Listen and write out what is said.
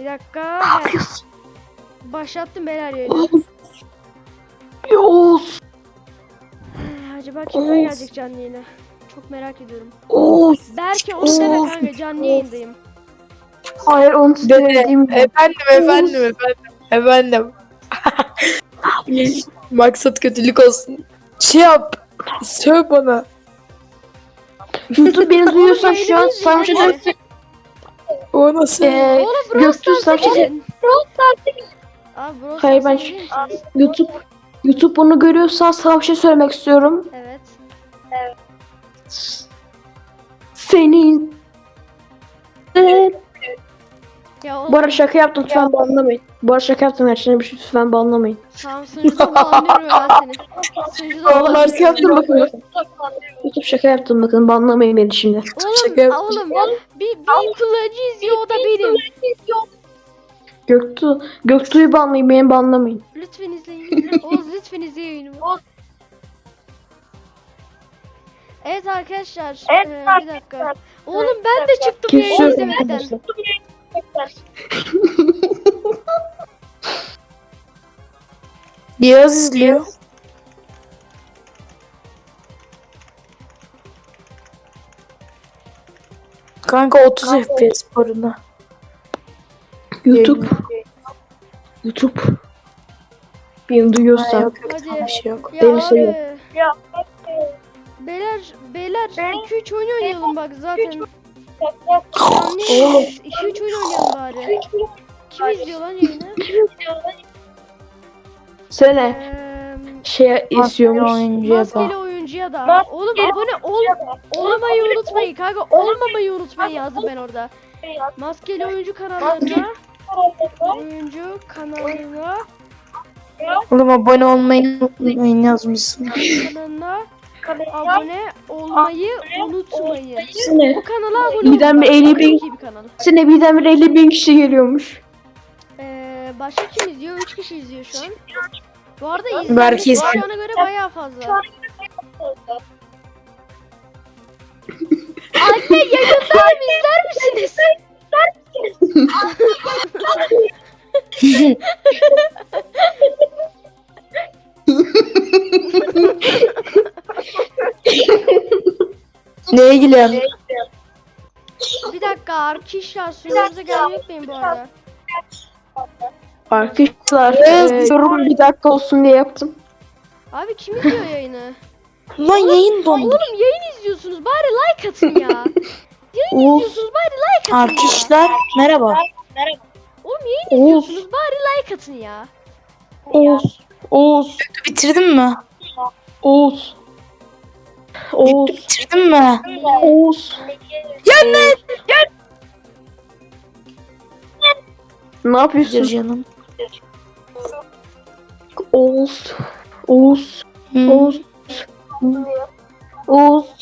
Bir dakika. Ne yapıyorsun? başlattım beyler yayını. Oğuz. Acaba kimler Of. gelecek canlı yayına? Çok merak ediyorum. Oğuz. Belki onu deme Of. kanka canlı yayındayım. Hayır onu söylediğim gibi. Efendim efendim efendim. Efendim. Maksat kötülük olsun. Şey yap. Söv bana. YouTube beni duyuyorsan şu an sana bir şey söyle- O nasıl? Ee, Oğlum Brawl Stars'a. Abi Hayır, Stars'a ben- misiniz? YouTube YouTube bunu görüyorsan sana bir şey söylemek istiyorum. Evet. Senin Ya oğlum Bu arada şaka yaptım lütfen banlamayın. Bu arada şaka yaptım gerçekten bir şey lütfen banlamayın. tamam sunucuda banlıyorum ben seni. Sunucuda Oğlum banlıyorum. şaka yaptım bakın. YouTube şaka yaptım bakın banlamayın beni şimdi. Oğlum, Şaka yaptım. oğlum bir, bir kullanıcı izliyor o da benim. Göktuğ, Göktuğ'u banlayın beni banlamayın. Lütfen izleyin. Oğuz lütfen izle yayınımı. Evet arkadaşlar. eee, bir dakika. Oğlum ben de çıktım yayını Kesiyorum izlemekten. Biraz izliyor. Kanka 30 FPS barına. YouTube. YouTube. Beni duyuyorsan. Yok yok Hadi. tamam, bir şey yok. Ya Benim abi. şeyim. Beyler, beyler 2-3 oyun oynayalım bak zaten. Oğlum. 2-3 oyun oynayalım bari. Kim izliyor lan yayını? Söyle. Eee Şey istiyormuş. oyuncuya Maskeli da. oyuncuya da. Oğlum abone ol olmamayı unutmayın kanka. Olmamayı unutmayın yazdım ben orada. Maskeli oyuncu kanallarına oyuncu kanalına Oğlum abone olmayı unutmayın yazmışsın. kanalına abone olmayı unutmayın. Sene. Bu kanala abone olun. Birden bir bak, 50 çok bin- iyi bir kanal. Sene birden bir 50 bin kişi geliyormuş. Ee, başka kim izliyor? 3 kişi izliyor şu an. Bu arada izlenmesi izler. şu ana göre bayağı fazla. Anne yayındayım izler misiniz? Neye ilgilen? Bir dakika arkadaşlar suyumuza gelmeyi unutmayın bu arada. Arkadaşlar Evet. e, yorum bir dakika olsun diye yaptım. Abi kim izliyor yayını? Lan yayın dondu. Oğlum yayın izliyorsunuz bari like atın ya. Yayın Oğuz. izliyorsunuz bari like atın ya. Arkadaşlar merhaba. Oğlum yayın Oğuz. izliyorsunuz bari like atın ya. Oğuz. Oğuz. Bitirdin mi? Oğuz. Oğuz. Bitirdin mi? Oğuz. Ya ne? Ne yapıyorsun? canım. Oğuz. Oğuz. Hı. Oğuz. Oğuz.